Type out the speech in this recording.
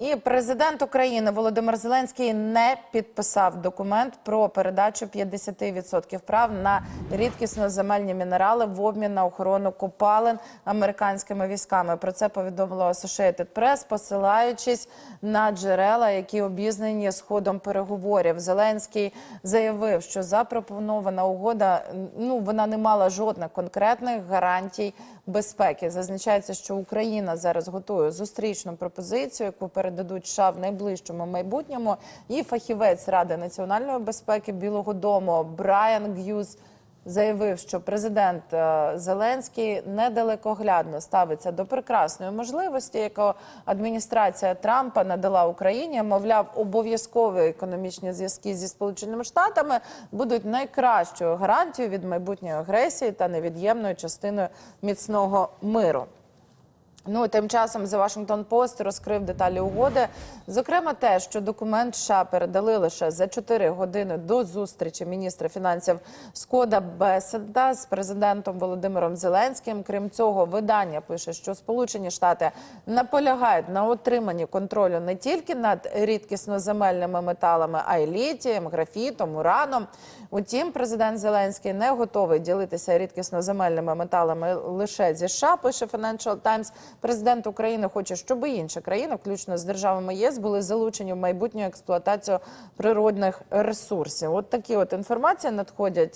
І президент України Володимир Зеленський не підписав документ про передачу 50% прав на рідкісно-земельні мінерали в обмін на охорону копалин американськими військами. Про це повідомило Associated Press, посилаючись на джерела, які обізнані з ходом переговорів. Зеленський заявив, що запропонована угода ну вона не мала жодних конкретних гарантій безпеки. Зазначається, що Україна зараз готує зустрічну пропозицію, яку передадуть США в найближчому майбутньому. І фахівець Ради національної безпеки Білого Дому Брайан Г'юз заявив, що президент е, Зеленський недалекоглядно ставиться до прекрасної можливості, яку адміністрація Трампа надала Україні. Мовляв, обов'язкові економічні зв'язки зі Сполученими Штатами будуть найкращою гарантією від майбутньої агресії та невід'ємною частиною міцного миру. Ну тим часом The Washington Post розкрив деталі угоди. Зокрема, те, що документ США передали лише за 4 години до зустрічі міністра фінансів Скода Беседа з президентом Володимиром Зеленським. Крім цього, видання пише, що Сполучені Штати наполягають на отриманні контролю не тільки над рідкісноземельними металами, а й літієм, графітом, ураном. Утім, президент Зеленський не готовий ділитися рідкісноземельними металами лише зі США. Пише Financial Times. Президент України хоче, щоб і інші країни, включно з державами ЄС, були залучені в майбутню експлуатацію природних ресурсів. От такі от інформації надходять